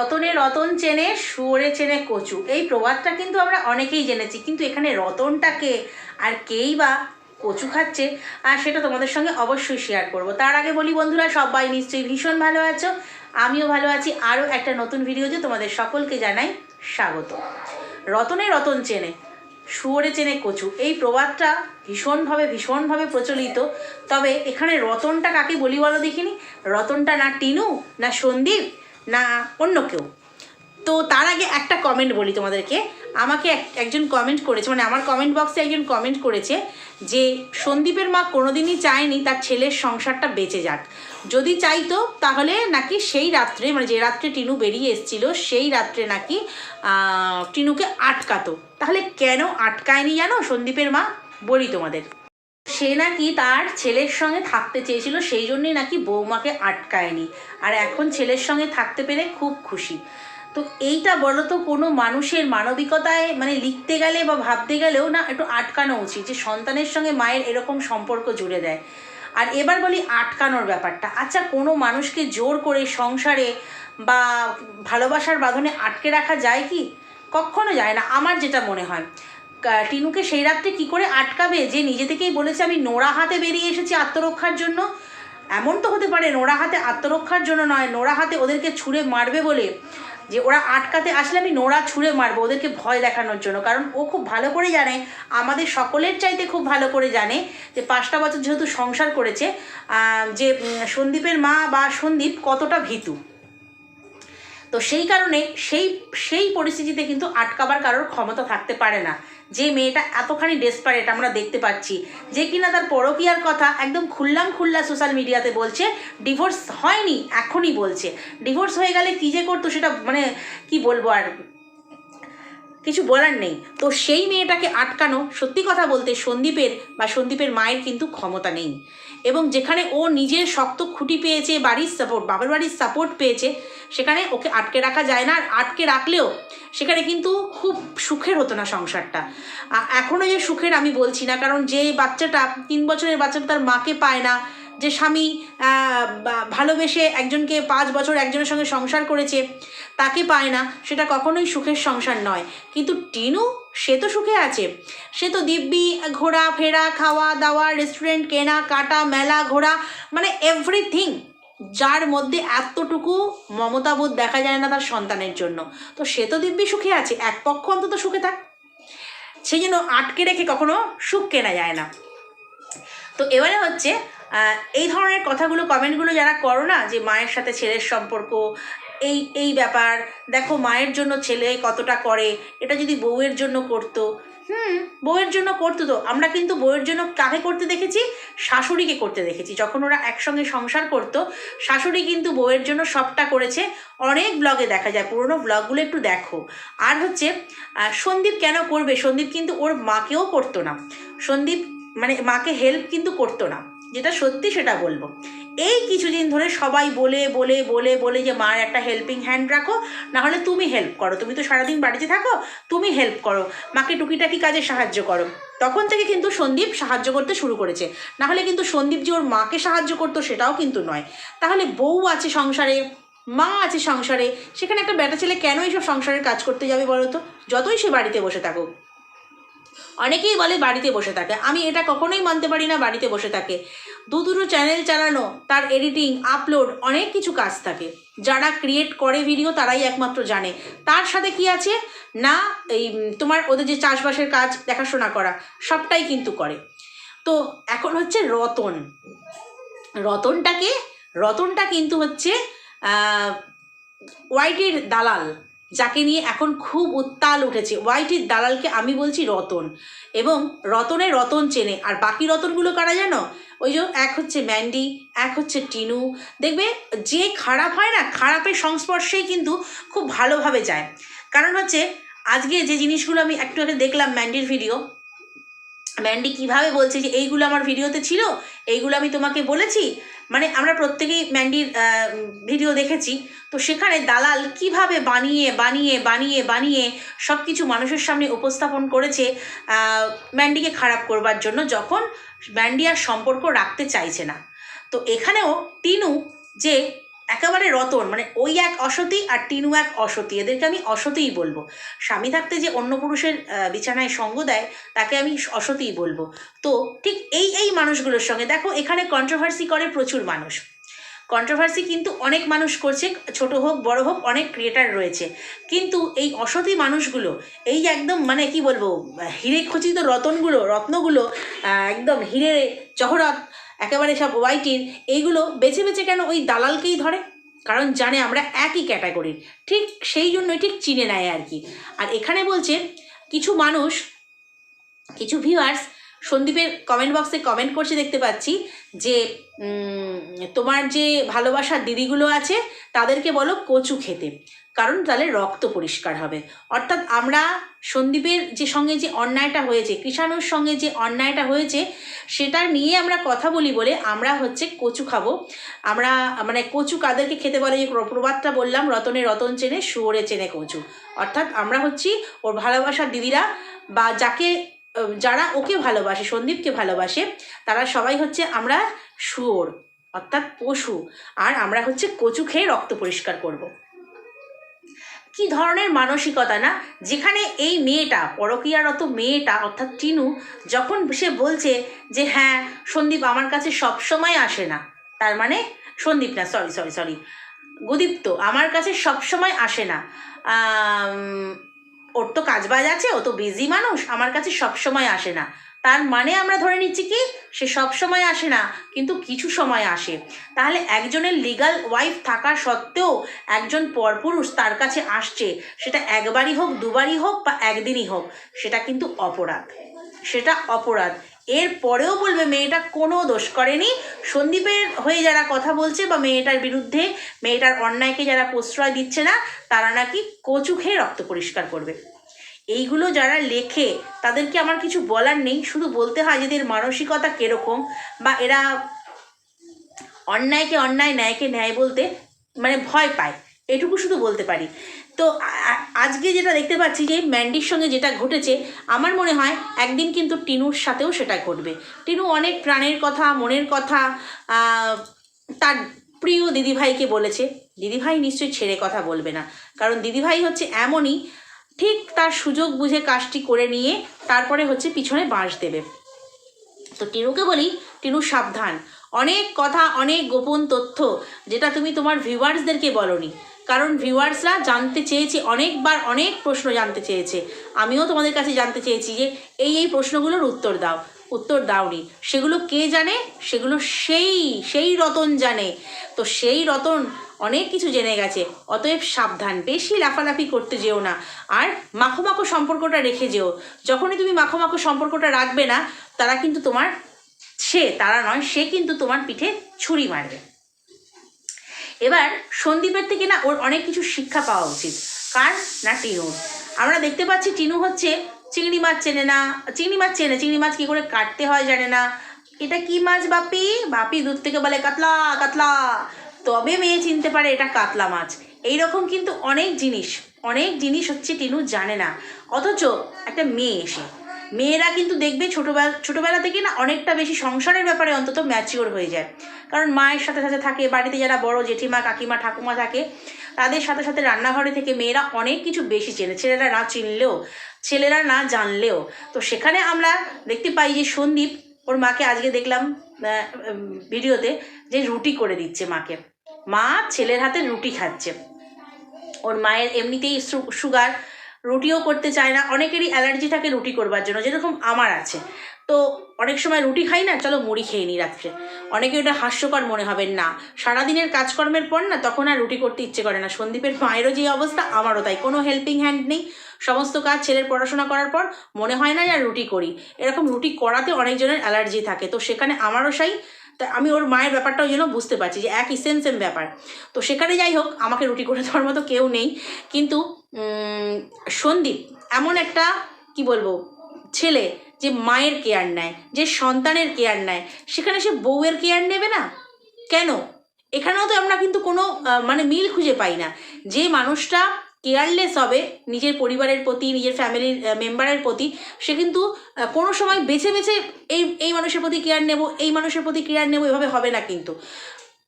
রতনে রতন চেনে শুয়োরে চেনে কচু। এই প্রবাদটা কিন্তু আমরা অনেকেই জেনেছি, কিন্তু এখানে রতনটাকে আর কেই বা কচু খাচ্ছে, আর সেটা তোমাদের সঙ্গে অবশ্যই শেয়ার করব। তার আগে বলি বন্ধুরা, সবাই নিশ্চয়ই ভীষণ ভালো আছো। আমিও ভালো আছি। আরও একটা নতুন ভিডিওতে তোমাদের সকলকে জানাই স্বাগত। রতনে রতন চেনে শুয়োরে চেনে কচু। এই প্রবাদটা ভীষণভাবে ভীষণভাবে প্রচলিত। তবে এখানে রতনটা কাকে বলি বলো দেখিনি? রতনটা না টিনু, না সন্দীপ না অন্য কেউ। তো তার আগে একটা কমেন্ট বলি তোমাদেরকে। আমাকে এক- একজন কমেন্ট করেছে মানে আমার কমেন্ট বক্সে একজন কমেন্ট করেছে যে, সন্দীপের মা কোনোদিনই চায়নি তার ছেলের সংসারটা বেঁচে যাক। যদি চাইতো তাহলে নাকি সেই রাত্রে মানে যে রাত্রে টিনু বেরিয়ে এসেছিল, সেই রাত্রে নাকি টিনুকে আটকাতো। তাহলে কেন আটকায়নি জানো সন্দীপের মা? বলি তোমাদের। সে নাকি তার ছেলের সঙ্গে থাকতে চেয়েছিল, সেই জন্যই নাকি বৌমাকে আটকায়নি। আর এখন ছেলের সঙ্গে থাকতে পেরে খুব খুশি। তো এইটা বলো তো, কোনো মানুষের মানবিকতায় মানে লিখতে গেলে বা ভাবতে গেলেও না একটু আটকানো উচিত, যে সন্তানের সঙ্গে মায়ের এরকম সম্পর্ক জুড়ে দেয়। আর এবার বলি আটকানোর ব্যাপারটা। আচ্ছা কোনো মানুষকে জোর করে সংসারে বা ভালোবাসার বাঁধনে আটকে রাখা যায় কি? কখনো যায় না। আমার যেটা মনে হয় টিনুকে সেই রাত্রে কি করে আটকাবে? যে নিজে থেকেই বলেছে, আমি নোড়া হাতে বেরিয়ে এসেছি আত্মরক্ষার জন্য। এমন তো হতে পারে নোড়া হাতে আত্মরক্ষার জন্য নয় নোড়া হাতে ওদেরকে ছুঁড়ে মারবে বলে। যে ওরা আটকাতে আসলে আমি নোড়া ছুঁড়ে মারবো ওদেরকে ভয় দেখানোর জন্য। কারণ ও খুব ভালো করে জানে, আমাদের সকলের চাইতে খুব ভালো করে জানে যে পাঁচটা বছর যেহেতু সংসার করেছে যে সন্দীপের মা বা সন্দীপ কতটা ভীতু। তো সেই কারণে সেই সেই পরিস্থিতিতে কিন্তু আটকাবার কারোর ক্ষমতা থাকতে পারে না। যে মেয়েটা এতখানি ডেসপারেট আমরা দেখতে পাচ্ছি। যে কিনা তার পরকীয়ার কথা একদম খুল্লাম খুল্লা সোশ্যাল মিডিয়াতে বলছে ডিভোর্স হয়নি, এখনই বলছে। ডিভোর্স হয়ে গেলে কী যে করতো সেটা মানে কি বলব আর? কিছু বলার নেই। তো সেই মেয়েটাকে আটকানো সত্যি কথা বলতে সন্দীপের বা সন্দীপের মায়ের কিন্তু ক্ষমতা নেই। এবং যেখানে ও নিজের শক্ত খুঁটি পেয়েছে, বাড়ির সাপোর্ট বাবার বাড়ির সাপোর্ট পেয়েছে, সেখানে ওকে আটকে রাখা যায় না। আর আটকে রাখলেও সেখানে কিন্তু খুব সুখের হতো না সংসারটা। এখনও যে সুখের আমি বলছি না, কারণ যে বাচ্চাটা, তিন বছরের বাচ্চাটা তার মাকে পায় না, যে স্বামী ভালোবেসে একজনকে পাঁচ বছর একজনের সঙ্গে সংসার করেছে, তাকে পায় না, সেটা কখনোই সুখের সংসার নয়। কিন্তু টিনু সে তো সুখে আছে। সে তো দিব্যি ঘোরা ফেরা, খাওয়া, দাওয়া রেস্টুরেন্ট কেনা, কাটা, মেলা, ঘোরা মানে এভরিথিং যার মধ্যে এতটুকু মমতাবোধ দেখা যায় না তার সন্তানের জন্য। তো সে তো দিব্যি সুখে আছে, এক পক্ষ অন্তত সুখে থাক। সেই জন্য আটকে রেখে কখনো সুখ কেনা যায় না। তো এবারে হচ্ছে এই ধরনের কথাগুলো কমেন্টগুলো যারা করো না, যে মায়ের সাথে ছেলের সম্পর্ক এই এই ব্যাপার। দেখো মায়ের জন্য ছেলে কতটা করে, এটা যদি বউয়ের জন্য করতো। হুম, বউয়ের জন্য করতো তো। আমরা কিন্তু বউয়ের জন্য কাকে করতে দেখেছি? শাশুড়িকে করতে দেখেছি। যখন ওরা একসঙ্গে সংসার করতো, শাশুড়ি কিন্তু বউয়ের জন্য সবটা করেছে। অনেক ব্লগে দেখা যায়, পুরোনো ব্লগগুলো একটু দেখো। আর হচ্ছে সন্দীপ কেন করবে? সন্দীপ কিন্তু ওর মাকেও করতো না। সন্দীপ মানে মাকে হেল্প কিন্তু করতো না। যেটা সত্যি সেটা বলব। এই কিছুদিন ধরে সবাই বলে বলে বলে বলে যে মার একটা হেল্পিং হ্যান্ড রাখো না হলে তুমি হেল্প করো। তুমি তো সারাদিন বাড়িতে থাকো, তুমি হেল্প করো। মাকে টুকিটাকি কাজে সাহায্য করো। তখন থেকে কিন্তু সন্দীপ সাহায্য করতে শুরু করেছে। না হলে কিন্তু সন্দীপ যে ওর মাকে সাহায্য করতো সেটাও কিন্তু নয়। তাহলে বউ আছে সংসারে, মা আছে সংসারে, সেখানে একটা বেটা ছেলে কেন এইসব সংসারের কাজ করতে যাবে বলো তো যতই সে বাড়িতে বসে থাকুক। অনেকেই বলে বাড়িতে বসে থাকে। আমি এটা কখনোই মানতে পারি না, বাড়িতে বসে থাকে। দু দুটো চ্যানেল চালানো, তার এডিটিং আপলোড অনেক কিছু কাজ থাকে। যারা ক্রিয়েট করে ভিডিও তারাই একমাত্র জানে। তার সাথে কি আছে? না, এই তোমার ওদের যে চাষবাসের কাজ, দেখাশোনা করা, সবটাই কিন্তু করে। তো এখন হচ্ছে রতন। রতনটাকে, রতনটা কিন্তু হচ্ছে ওয়াইটির দালাল। যাকে নিয়ে এখন খুব উত্তাল উঠেছে। ওয়াইটির দালালকে আমি বলছি রতন। এবং রতনে রতন চেনে। আর বাকি রতনগুলো কারা জানো? ওই যে এক হচ্ছে ম্যান্ডি, এক হচ্ছে টিনু। দেখবে যে খারাপ হয় না, খারাপের সংস্পর্শেই কিন্তু খুব ভালোভাবে যায়। কারণ হচ্ছে, আজকে যে জিনিসগুলো আমি একটু আগে দেখলাম ম্যান্ডির ভিডিও, ম্যান্ডি কীভাবে বলছে যে এইগুলো আমার ভিডিওতে ছিল, এইগুলো আমি তোমাকে বলেছি মানে আমরা প্রত্যেকেই ম্যান্ডির ভিডিও দেখেছি। তো সেখানে দালাল কীভাবে বানিয়ে বানিয়ে বানিয়ে বানিয়ে সব কিছু মানুষের সামনে উপস্থাপন করেছে ম্যান্ডিকে খারাপ করবার জন্য যখন ম্যান্ডি আর সম্পর্ক রাখতে চাইছে না। তো এখানেও টিনু যে একেবারে রতন মানে ওই এক অসতী আর টিনু এক অসতী, এদেরকে আমি অসতীই বলব। স্বামী থাকতে যে অন্য পুরুষের বিছানায় সঙ্গ দেয়, তাকে আমি অসতীই বলব। তো ঠিক এই এই মানুষগুলোর সঙ্গে, দেখো এখানে কন্ট্রোভার্সি করে প্রচুর মানুষ। কন্ট্রোভার্সি কিন্তু অনেক মানুষ করছে, ছোট হোক, বড় হোক, অনেক ক্রিয়েটার রয়েছে। কিন্তু এই অসতী মানুষগুলো, এই একদম মানে কি বলব, হিরে খচিত রতনগুলো, রত্নগুলো একদম হিরে জহরত একেবারে সব ওয়াইটির এইগুলো বেছে বেছে কেন ওই দালালকেই ধরে? কারণ জানে আমরা একই ক্যাটাগরির ঠিক সেই জন্যই ঠিক চিনে নেয় আর কি। আর এখানে বলছে, কিছু মানুষ, কিছু ভিউয়ার্স সন্দীপের কমেন্ট বক্সে কমেন্ট করছে দেখতে পাচ্ছি যে তোমার যে ভালোবাসার দিদিগুলো আছে, তাদেরকে বলো কচু খেতে। কারণ তাহলে রক্ত পরিষ্কার হবে। অর্থাৎ আমরা সন্দীপের যে সঙ্গে যে অন্যায়টা হয়েছে, কৃষাণুর সঙ্গে যে অন্যায়টা হয়েছে, সেটা নিয়ে আমরা কথা বলি বলে আমরা হচ্ছে কচু খাব। আমরা মানে কচু কাদেরকে খেতে বলে? যে প্রবাদটা বললাম, রতনে রতন চেনে, শুয়োরে চেনে কচু। অর্থাৎ আমরা হচ্ছি ওর ভালোবাসার দিদিরা বা যাকে যারা ওকে ভালোবাসে, সন্দীপকে ভালোবাসে, তারা সবাই হচ্ছে আমরা শুয়োর, অর্থাৎ পশু, আর আমরা হচ্ছে কচু খেয়ে রক্ত পরিষ্কার করব। কি ধরনের মানসিকতা না? যেখানে এই মেয়েটা, পরকীয়ারত মেয়েটা, অর্থাৎ টিনু, যখন সে বলছে যে হ্যাঁ সন্দীপ আমার কাছে সব সময় আসে না। তার মানে সন্দীপ না সরি সরি সরি গুদীপ্ত, আমার কাছে সব সময় আসে না। ওর তো কাজবাজ আছে, ও তো বিজি মানুষ, আমার কাছে সব সময় আসে না। তার মানে আমরা ধরে নিচ্ছি কি, সে সব সময় আসে না, কিন্তু কিছু সময় আসে। তাহলে একজনের লিগাল ওয়াইফ থাকা সত্ত্বেও একজন পরপুরুষ তার কাছে আসছে, সেটা একবারই হোক, দুবারই হোক বা একদিনই হোক, সেটা কিন্তু অপরাধ। সেটা অপরাধ। এর পরেও বলবে, মেয়েটা কোনো দোষ করেনি। সন্দীপের হয়ে যারা কথা বলছে বা মেয়েটার বিরুদ্ধে, মেয়েটার অন্যায়কে যারা প্রশ্রয় দিচ্ছে না, তারা নাকি কচু খেয়ে রক্ত পরিষ্কার করবে। এইগুলো যারা লেখে, তাদেরকে আমার কিছু বলার নেই। শুধু বলতে হয় এদের মানসিকতা কীরকম বা এরা অন্যায়কে অন্যায়, ন্যায়কে ন্যায় বলতে মানে ভয় পায়। এটুকু শুধু বলতে পারি। তো আজকে যেটা দেখতে পাচ্ছি যে ম্যান্ডির সঙ্গে যেটা ঘটেছে, আমার মনে হয় একদিন কিন্তু টিনুর সাথেও সেটা ঘটবে। টিনু অনেক প্রাণের কথা, মনের কথা তার প্রিয় দিদিভাইকে বলেছে। দিদিভাই নিশ্চয়ই ছেড়ে কথা বলবে না। কারণ দিদিভাই হচ্ছে এমনই, ঠিক তার সুযোগ বুঝে কাজটি করে নিয়ে তারপরে হচ্ছে পিছনে বাঁশ দেবে। তো টিনুকে বলি, টিনু সাবধান। অনেক কথা, অনেক গোপন তথ্য, যেটা তুমি তোমার ভিউয়ার্সদেরকে বলনি। কারণ ভিউয়ার্সরা জানতে চেয়েছে, অনেকবার অনেক প্রশ্ন জানতে চেয়েছে। আমিও তোমাদের কাছে জানতে চেয়েছি যে এই এই প্রশ্নগুলোর উত্তর দাও। উত্তর দাওনি। সেগুলো কে জানে? সেগুলো সেই সেই রতন জানে। তো সেই রতন অনেক কিছু জেনে গেছে। অতএব সাবধান, বেশি লাফালাফি করতে যেও না। আর মাখো মাখো সম্পর্কটা রেখে যেও। যখনই তুমি মাখো মাখো সম্পর্কটা রাখবে না, তারা কিন্তু তোমার, সে, তারা নয়, সে কিন্তু তোমার পিঠে ছুরি মারবে। এবার সন্দীপের থেকে না ওর অনেক কিছু শিক্ষা পাওয়া উচিত। কার? না টিনুর। আমরা দেখতে পাচ্ছি টিনু হচ্ছে চিংড়ি মাছ চেনে না। চিংড়ি মাছ চেনে, চিংড়ি মাছ কী করে কাটতে হয় জানে না। এটা কি মাছ বাপি? বাপি দূর থেকে বলে কাতলা কাতলা। তবে মেয়ে চিনতে পারে এটা কাতলা মাছ। এই রকম কিন্তু অনেক জিনিস অনেক জিনিস হচ্ছে টিনু জানে না। অথচ একটা মেয়ে এসে মেয়েরা কিন্তু দেখবে ছোটোবেলা ছোটোবেলা থেকে না অনেকটা বেশি সংসারের ব্যাপারে অন্তত ম্যাচিওর হয়ে যায়। কারণ মায়ের সাথে সাথে থাকে, বাড়িতে যারা বড় জেঠিমা, কাকিমা, ঠাকুমা থাকে, তাদের সাথে সাথে রান্নাঘরে থেকে মেয়েরা অনেক কিছু বেশি চেনে। ছেলেরা না চিনলেও, ছেলেরা না জানলেও। তো সেখানে আমরা দেখতে পাই যে সন্দীপ, ওর মাকে আজকে দেখলাম ভিডিওতে যে রুটি করে দিচ্ছে মাকে। মা ছেলের হাতে রুটি খাচ্ছে। ওর মায়ের এমনিতেই সুগার রুটিও করতে চায় না, অনেকেরই অ্যালার্জি থাকে রুটি করবার জন্য, যেরকম আমার আছে। তো অনেক সময় রুটি খাই না, চলো মুড়ি খেয়ে নিই রাত্রে। অনেকে ওটা হাস্যকর মনে হবে না। সারাদিনের কাজকর্মের পর না, তখন আর রুটি করতে ইচ্ছে করে না। সন্দীপের মায়েরও যে অবস্থা, আমারও তাই। কোনো হেল্পিং হ্যান্ড নেই। সমস্ত কাজ ছেলের পড়াশোনা করার পর মনে হয় না যে আর রুটি করি। এরকম রুটি করাতে অনেকজনের অ্যালার্জি থাকে। তো সেখানে আমারও সেই, তা আমি ওর মায়ের ব্যাপারটাও যেন বুঝতে পারছি যে একই সেম সেম ব্যাপার। তো সেখানে যাই হোক, আমাকে রুটি করে দেওয়ার মতো কেউ নেই। কিন্তু সন্দীপ, এমন একটা, কি বলব, ছেলে যে মায়ের কেয়ার নেয়, যে সন্তানের কেয়ার নেয়। সেখানে সে বউয়ের কেয়ার নেবে না? কেন? এখানেও তো আমরা কিন্তু কোনো মানে মিল খুঁজে পাই না। যে মানুষটা কেয়ারলেস হবে, নিজের পরিবারের প্রতি, নিজের ফ্যামিলির মেম্বারের প্রতি, সে কিন্তু কোনো সময় বেছে বেছে এই এই মানুষের প্রতি কেয়ার নেব, এই মানুষের প্রতি কেয়ার নেব, এভাবে হবে না কিন্তু।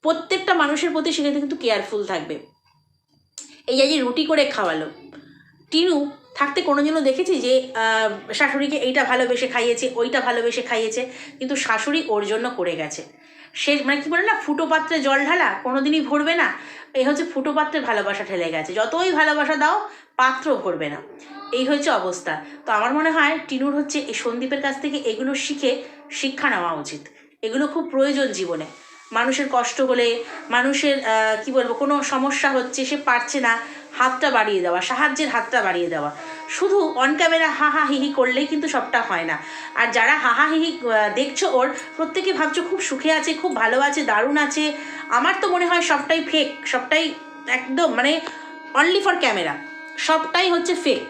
প্রত্যেকটা মানুষের প্রতি সেক্ষেত্রে কিন্তু কেয়ারফুল থাকবে। এই যে রুটি করে খাওয়ালো। টিনু থাকতে কোনোদিনও দেখেছি যে শাশুড়িকে এইটা ভালোবেসে খাইয়েছে, ওইটা ভালোবেসে খাইয়েছে, কিন্তু শাশুড়ি ওর জন্য করে গেছে। সে মানে কি বলে না, ফুটো পাত্রে জল ঢালা, কোনোদিনই ভরবে না। এই হচ্ছে ফুটো পাত্রে ভালোবাসা ঠেলে গেছে। যতই ভালোবাসা দাও, পাত্র ভরবে না। এই হচ্ছে অবস্থা। তো আমার মনে হয় টিনুর হচ্ছে এই সন্দীপের কাছ থেকে এগুলো শিখে শিক্ষা নেওয়া উচিত। এগুলো খুব প্রয়োজন জীবনে। মানুষের কষ্ট হলে, মানুষের কি বলব, কোনো সমস্যা হচ্ছে, সে পারছে না, হাতটা বাড়িয়ে দেওয়া, সাহায্যের হাতটা বাড়িয়ে দেওয়া। শুধু অন ক্যামেরা হা হা হিহি করলেই কিন্তু সবটা হয় না। আর যারা হা হা হিহি দেখছ ওর, প্রত্যেকে ভাবছ খুব সুখে আছে, খুব ভালো আছে, দারুণ আছে। আমার তো মনে হয় সবটাই ফেক সবটাই একদম মানে অনলি ফর ক্যামেরা সবটাই হচ্ছে ফেক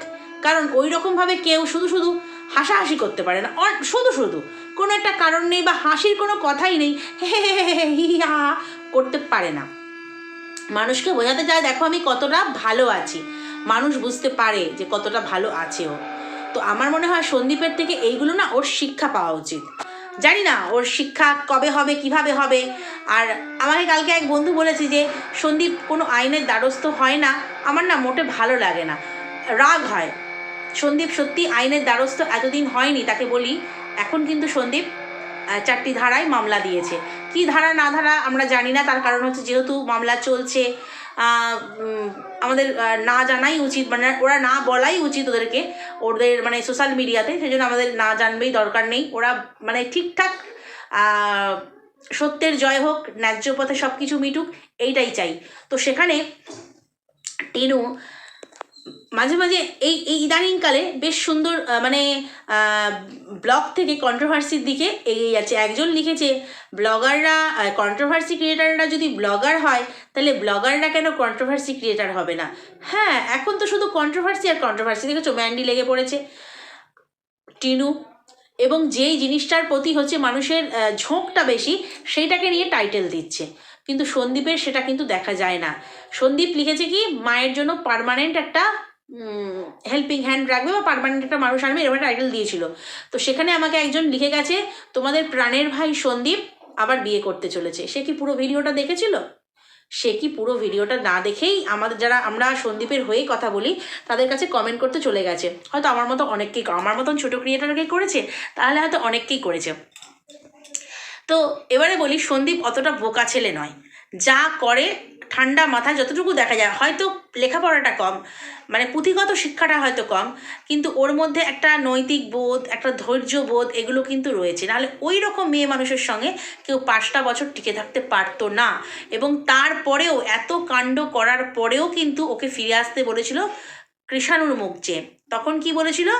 কারণ ওই রকমভাবে কেউ শুধু শুধু হাসাহাসি করতে পারে না। শুধু শুধু। কোনো একটা কারণ নেই বা হাসির কোনো কথাই নেই, হে হে হে হে হে, হি হি, হা হা করতে পারে না। মানুষকে বোঝাতে চায়, দেখো, আমি কতটা ভালো আছি। মানুষ বুঝতে পারে যে কতটা ভালো আছে ও। তো আমার মনে হয় সন্দীপের থেকে এইগুলো না ওর শিক্ষা পাওয়া উচিত। জানি না ওর শিক্ষা কবে হবে, কীভাবে হবে। আর আমাকে কালকে এক বন্ধু বলেছে যে, সন্দীপ, কোনো আইনের দ্বারস্থ হয় না। আমার না মোটে ভালো লাগে না। রাগ হয়। সন্দীপ সত্যি আইনের দ্বারস্থ এতদিন হয়নি, তাকে বলি এখন কিন্তু সন্দীপ চারটি ধারায় মামলা দিয়েছে। কি ধারা না ধারা আমরা জানি না, তার কারণ হচ্ছে যেহেতু মামলা চলছে আমাদের না জানাই উচিত মানে ওরা না বলাই উচিত ওদেরকে, ওদের মানে সোশ্যাল মিডিয়াতে সেই জন্য আমাদের না জানবেই দরকার নেই। ওরা মানে ঠিকঠাক সত্যের জয় হোক, ন্যায্য পথে সব কিছু মিটুক, এইটাই চাই। তো সেখানে টিনু মাঝে মাঝে এই এই ইদানিংকালে বেশ সুন্দর মানে ব্লগ থেকে কন্ট্রোভার্সির দিকে এগিয়ে যাচ্ছে। একজন লিখেছে, ব্লগাররা কন্ট্রোভার্সি ক্রিয়েটাররা যদি ব্লগার হয়, তাহলে ব্লগাররা কেন কন্ট্রোভার্সি ক্রিয়েটার হবে না? হ্যাঁ এখন তো শুধু কন্ট্রোভার্সি আর কন্ট্রোভার্সি দেখেছ ম্যান্ডি লেগে পড়েছে, টিনু, এবং যেই জিনিসটার প্রতি হচ্ছে মানুষের ঝোঁকটা বেশি, সেইটাকে নিয়ে টাইটেল দিচ্ছে। কিন্তু সন্দীপের সেটা কিন্তু দেখা যায় না। সন্দীপ লিখেছে কি, মায়ের জন্য পারমানেন্ট একটা হেল্পিং হ্যান্ড রাখবে বা পারমানেন্ট একটা মানুষ আনবে, এরকম টাইটেল দিয়েছিল। তো সেখানে আমাকে একজন লিখে গেছে, তোমাদের প্রাণের ভাই সন্দীপ আবার বিয়ে করতে চলেছে। সে কি পুরো ভিডিওটা দেখেছিল? সে কি পুরো ভিডিওটা না দেখেই আমাদের যারা, আমরা সন্দীপের হয়ে কথা বলি, তাদের কাছে কমেন্ট করতে চলে গেছে। হয়তো আমার মতো অনেককেই, আমার মতন ছোটো ক্রিয়েটারকে করেছে, তাহলে হয়তো অনেককেই করেছে। তো এবারে বলি সন্দীপ অতটা বোকা ছেলে নয়। যা করে ঠান্ডা মাথায় যতটুকু দেখা যায়, হয়তো লেখাপড়াটা কম মানে পুঁথিগত শিক্ষাটা হয়তো কম, কিন্তু ওর মধ্যে একটা নৈতিক বোধ, একটা ধৈর্য বোধ এগুলো কিন্তু রয়েছে। নাহলে ওই রকম মেয়ে মানুষের সঙ্গে কেউ পাঁচটা বছর টিকে থাকতে পারতো না। এবং তারপরেও এত কাণ্ড করার পরেও কিন্তু ওকে ফিরে আসতে বলেছিল কৃষাণুর মুখ চেয়ে। তখন কি বলেছিল?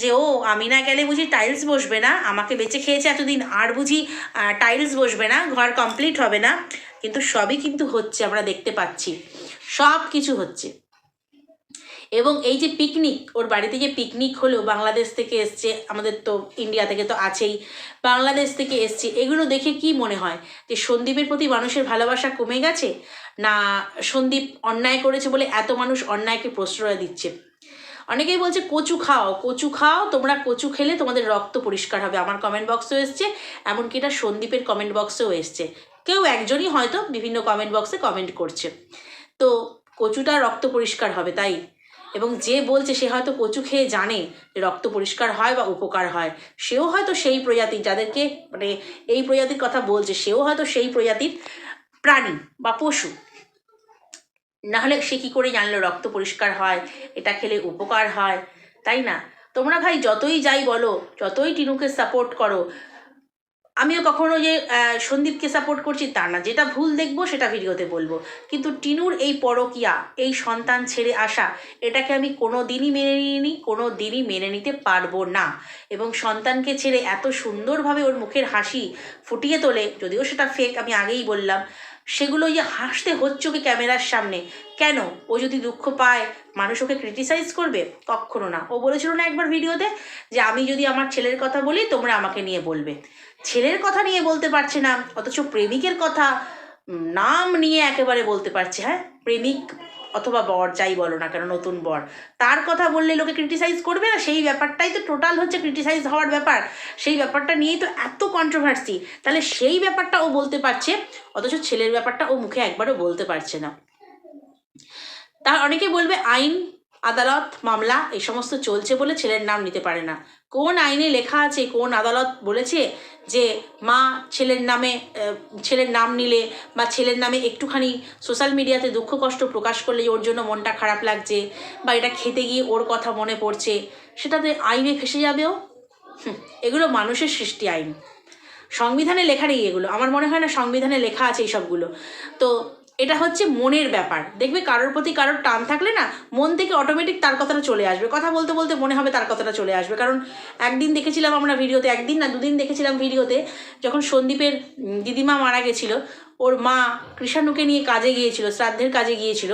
যে, ও আমি না গেলে বুঝি টাইলস বসবে না? আমাকে বেঁচে খেয়েছে এতদিন, আর বুঝি টাইলস বসবে না? ঘর কমপ্লিট হবে না? কিন্তু সবই কিন্তু হচ্ছে, আমরা দেখতে পাচ্ছি। সব কিছু হচ্ছে। এবং এই যে পিকনিক ওর বাড়িতে যে পিকনিক হলো, বাংলাদেশ থেকে এসছে, আমাদের তো ইন্ডিয়া থেকে তো আছেই, বাংলাদেশ থেকে এসছে, এগুলো দেখে কি মনে হয়? যে সন্দীপের প্রতি মানুষের ভালোবাসা কমে গেছে? না সন্দীপ অন্যায় করেছে বলে এত মানুষ অন্যায়কে প্রশ্রয় দিচ্ছে? অনেকেই বলছে, কচু খাও কচু খাও, তোমরা কচু খেলে তোমাদের রক্ত পরিষ্কার হবে। আমার কমেন্ট বক্সেও এসছে, এমনকি এটা সন্দীপের কমেন্ট বক্সেও এসছে। কেউ একজনই হয়তো বিভিন্ন কমেন্ট বক্সে কমেন্ট করছে। তো কচুটা রক্ত পরিষ্কার হবে, তাই? এবং যে বলছে সে হয়তো কচু খেয়ে জানে যে রক্ত পরিষ্কার হয় বা উপকার হয়। সেও হয়তো সেই প্রজাতির, যাদেরকে মানে এই প্রজাতির কথা বলছে, সেও হয়তো সেই প্রজাতির প্রাণী বা পশু। নাহলে সে কী করে জানলো? রক্ত পরিষ্কার হয়, এটা খেলে উপকার হয়, তাই না? তোমরা ভাই যতই যাই বলো, যতই টিনুকে সাপোর্ট করো, আমিও কখনো যে সন্দীপকে সাপোর্ট করছি তা না। যেটা ভুল দেখব, সেটা ভিডিওতে বলব। কিন্তু টিনুর এই পরকিয়া, এই সন্তান ছেড়ে আসা, এটাকে আমি কোনো দিনই মেনে নিইনি কোনো দিনই মেনে নিতে পারব না। এবং সন্তানকে ছেড়ে এত সুন্দরভাবে ওর মুখের হাসি ফুটিয়ে তোলে, যদিও সেটা ফেক আমি আগেই বললাম সেগুলো যে হাসতে হচ্ছে ওকে ক্যামেরার সামনে। কেন? ও যদি দুঃখ পায়, মানুষ ওকে ক্রিটিসাইজ করবে? কখনো না। ও বলেছিল না একবার ভিডিওতে যে আমি যদি আমার ছেলের কথা বলি, তোমরা আমাকে নিয়ে বলবে। ছেলের কথা নিয়ে বলতে পারছে না, অথচ প্রেমিকের কথা নাম নিয়ে একেবারে বলতে পারছে হ্যাঁ? প্রেমিক অথবা বর, যাই বলো না কেন, নতুন বর। তার কথা বললে লোকে ক্রিটিসাইজ করবে না? সেই ব্যাপারটাই তো টোটাল হচ্ছে ক্রিটিসাইজ হওয়ার ব্যাপার। সেই ব্যাপারটা নিয়েই তো এত কন্ট্রোভার্সি তাহলে সেই ব্যাপারটা ও বলতে পারছে, অথচ ছেলের ব্যাপারটা ও মুখে একবারও বলতে পারছে না। তার অনেকে বলবে আইন, আদালত, মামলা, এই সমস্ত চলছে বলে ছেলের নাম নিতে পারে না। কোন আইনে লেখা আছে, কোন আদালত বলেছে যে মা ছেলের নামে ছেলের নাম নিলে বা ছেলের নামে একটুখানি সোশ্যাল মিডিয়াতে দুঃখ কষ্ট প্রকাশ করলে ওর জন্য মনটা খারাপ লাগছে বা এটা খেতে গিয়ে ওর কথা মনে পড়ছে, সেটাতে আইনে ফেসে যাবেও? এগুলো মানুষের সৃষ্টি আইন। সংবিধানে লেখা নেই এগুলো। আমার মনে হয় না সংবিধানে লেখা আছে এইসবগুলো। তো এটা হচ্ছে মনের ব্যাপার। দেখবে কারোর প্রতি কারোর টান থাকলে না, মন থেকে অটোমেটিক তার কথাটা চলে আসবে। কথা বলতে বলতে মনে হবে তার কথাটা চলে আসবে। কারণ একদিন দেখেছিলাম আমরা ভিডিওতে, একদিন না দুদিন দেখেছিলাম ভিডিওতে, যখন সন্দীপের দিদিমা মারা গেছিল, ওর মা কৃষাণুকে নিয়ে কাজে গিয়েছিল, শ্রাদ্ধের কাজে গিয়েছিল।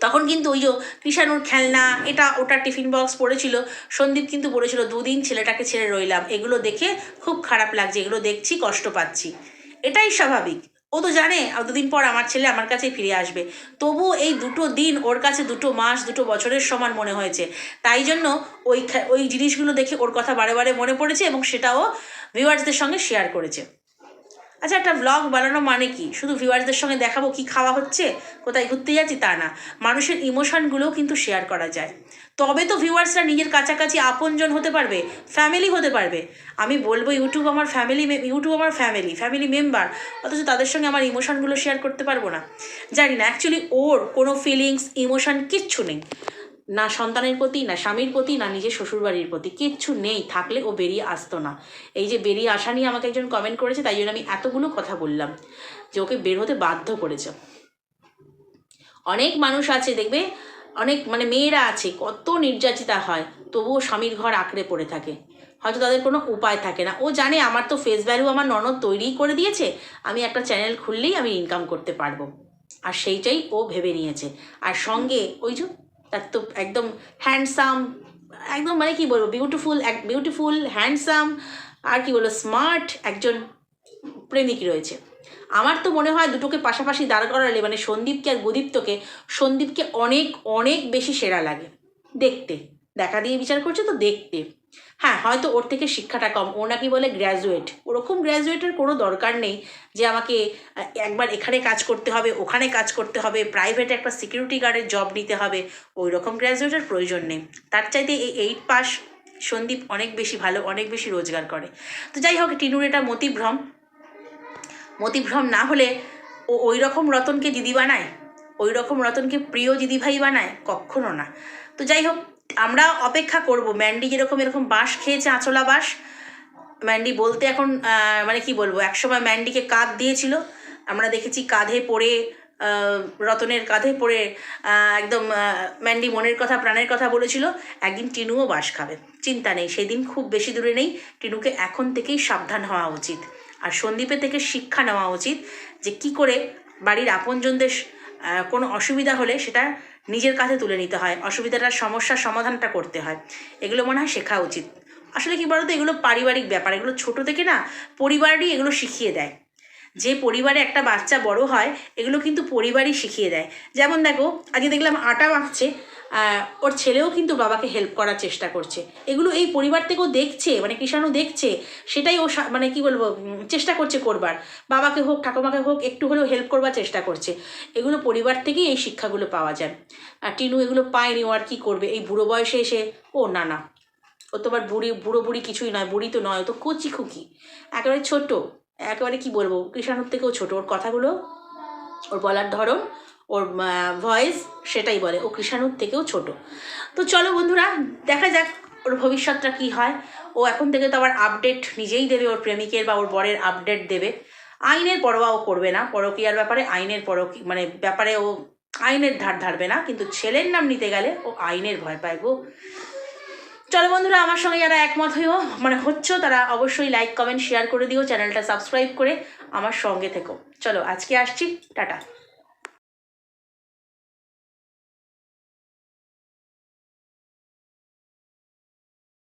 তখন কিন্তু ওই যে কৃষাণুর খেলনা, এটা ওটা টিফিন বক্স পড়েছিল, সন্দীপ কিন্তু বলেছিল, দুদিন ছেলেটাকে ছেড়ে রইলাম। এগুলো দেখে খুব খারাপ লাগছে, এগুলো দেখছি, কষ্ট পাচ্ছি। এটাই স্বাভাবিক। ও তো জানে দুদিন পর আমার ছেলে আমার কাছে ফিরে আসবে। তবু এই দুটো দিন ওর কাছে দুটো মাস, দুটো বছরের সমান মনে হয়েছে। তাই জন্য ওই ওই জিনিসগুলো দেখে ওর কথা বারে বারে মনে পড়েছে এবং সেটাও ভিউয়ার্সদের সঙ্গে শেয়ার করেছে। আচ্ছা একটা ব্লগ বানানো মানে কি? শুধু ভিউয়ার্সদের সঙ্গে দেখাবো কি খাওয়া হচ্ছে? কোথায় ঘুরতে যাচ্ছি তা না। মানুষের ইমোশনগুলোও কিন্তু শেয়ার করা যায়। তবে তো ভিউয়ার্সরা নিজের কাছাকাছি আপনজন হতে পারবে ফ্যামিলি হতে পারবে। আমি বলব ইউটিউব আমার ফ্যামিলি ইউটিউব আমার ফ্যামিলি ফ্যামিলি মেম্বার অথচ তাদের সঙ্গে আমার ইমোশনগুলো শেয়ার করতে পারব না। জানি না অ্যাকচুয়ালি ওর কোনো ফিলিংস ইমোশন কিচ্ছু নেই। না সন্তানের প্রতি, না স্বামীর প্রতি, না নিজের শ্বশুরবাড়ির প্রতি, কিচ্ছু নেই, থাকলে ও বেরিয়ে আসতো না। এই যে বেরিয়ে আসা নিয়ে আমাকে একজন কমেন্ট করেছে, তাই জন্য আমি এতগুলো কথা বললাম, যে ওকে বের হতে বাধ্য করেছে। অনেক মানুষ আছে, দেখবে অনেক মানে মেয়েরা আছে, কত নির্যাতিতা হয়, তবুও স্বামীর ঘর আঁকড়ে পড়ে থাকে। হয়তো তাদের কোনো উপায় থাকে না। ও জানে আমার তো ফেস ভ্যালু আমার ননদ তৈরিই করে দিয়েছে, আমি একটা চ্যানেল খুললেই আমি ইনকাম করতে পারব। আর সেইটাই ও ভেবে নিয়েছে। আর সঙ্গে ওই যে, তার তো একদম হ্যান্ডসাম একদম মানে কি বলব বিউটিফুল এক বিউটিফুল হ্যান্ডসাম আর কি বলব স্মার্ট একজন প্রেমিক রয়েছে। আমার তো মনে হয় দুটোকে পাশাপাশি দাঁড় করালে মানে সন্দীপকে আর গুদীপ্তকে সন্দীপকে অনেক অনেক বেশি সেরা লাগে। দেখতে। দেখা দিয়ে বিচার করছে তো দেখতে। হ্যাঁ হয়তো ওর থেকে শিক্ষাটা কম। ও নাকি বলে গ্র্যাজুয়েট ওরকম গ্র্যাজুয়েটের কোনো দরকার নেই যে আমাকে একবার এখানে কাজ করতে হবে, ওখানে কাজ করতে হবে প্রাইভেটে একটা সিকিউরিটি গার্ডের জব নিতে হবে। ওই রকম গ্র্যাজুয়েটের প্রয়োজন নেই। তার চাইতে এই এইট পাস সন্দীপ অনেক বেশি ভালো, অনেক বেশি রোজগার করে। তো যাই হোক, টিনুর এটা মতিভ্রম। মতিভ্রম না হলে ও ওই রকম রতনকে দিদি বানায় ওই রকম রতনকে প্রিয় দিদিভাই বানায় কখনো না। তো যাই হোক, আমরা অপেক্ষা করব। ম্যান্ডি যেরকম এরকম বাঁশ খেয়েছে, আঁচলা বাঁশ, ম্যান্ডি বলতে এখন মানে কি বলব, একসময় ম্যান্ডিকে কাঁধ দিয়েছিল। আমরা দেখেছি কাঁধে পড়ে রতনের কাঁধে পড়ে একদম ম্যান্ডি মনের কথা, প্রাণের কথা বলেছিল, একদিন টিনুও বাস খাবে। চিন্তা নেই, সেদিন খুব বেশি দূরে নেই, টিনুকে এখন থেকেই সাবধান হওয়া উচিত। আর সন্দীপের থেকে শিক্ষা নেওয়া উচিত যে কি করে বাড়ির আপনজনদের কোনো অসুবিধা হলে সেটা নিজের কাছে তুলে নিতে হয় অসুবিধাটার সমস্যার সমাধানটা করতে হয়। এগুলো মনে হয় শেখা উচিত। আসলে কি বলতো, এগুলো পারিবারিক ব্যাপার। এগুলো ছোট থেকে না পরিবারই এগুলো শিখিয়ে দেয়। যে পরিবারে একটা বাচ্চা বড় হয়, এগুলো কিন্তু পরিবারই শিখিয়ে দেয়। যেমন দেখো আজকে দেখলাম আটা মাখছে ওর ছেলেও কিন্তু বাবাকে হেল্প করার চেষ্টা করছে। এগুলো এই পরিবার থেকেও দেখছে মানে কৃষাণু দেখছে, সেটাই ও মানে কি বলব চেষ্টা করছে করবার। বাবাকে হোক, ঠাকুমাকে হোক, একটু হলেও হেল্প করবার চেষ্টা করছে। এগুলো পরিবার থেকেই এই শিক্ষাগুলো পাওয়া যায়। আর টিনু এগুলো পায়নি, ও আর কী করবে? এই বুড়ো বয়সে এসে, ও না না। ও তো আবার বুড়ি, বুড়ো বুড়ি কিছুই নয়, বুড়ি তো নয়, ও তো কচি খুকি। একেবারে ছোট, একেবারে কি বলব, কৃষাণুর থেকেও ছোট। ওর কথাগুলো, ওর বলার ধরন ওর ভয়েস সেটাই বলে। ও কৃষাণুর থেকেও ছোট। তো চলো বন্ধুরা, দেখা যাক ওর ভবিষ্যৎটা কি হয়। ও এখন থেকে তো আবার আপডেট নিজেই দেবে ওর প্রেমিকের বা ওর বরের আপডেট দেবে। আইনের পরোয়া ও করবে না। পরকীয়ার ব্যাপারে আইনের পরকি মানে ব্যাপারে ও আইনের ধার ধারবে না। কিন্তু ছেলের নাম নিতে গেলে ও আইনের ভয় পায় গো। চলো বন্ধুরা, আমার সঙ্গে যারা একমত হয়েও মানে হচ্ছ, তারা অবশ্যই লাইক কমেন্ট শেয়ার করে দিও। চ্যানেলটা সাবস্ক্রাইব করে আমার সঙ্গে থেকো। চলো, আজকে আসছি। টাটা।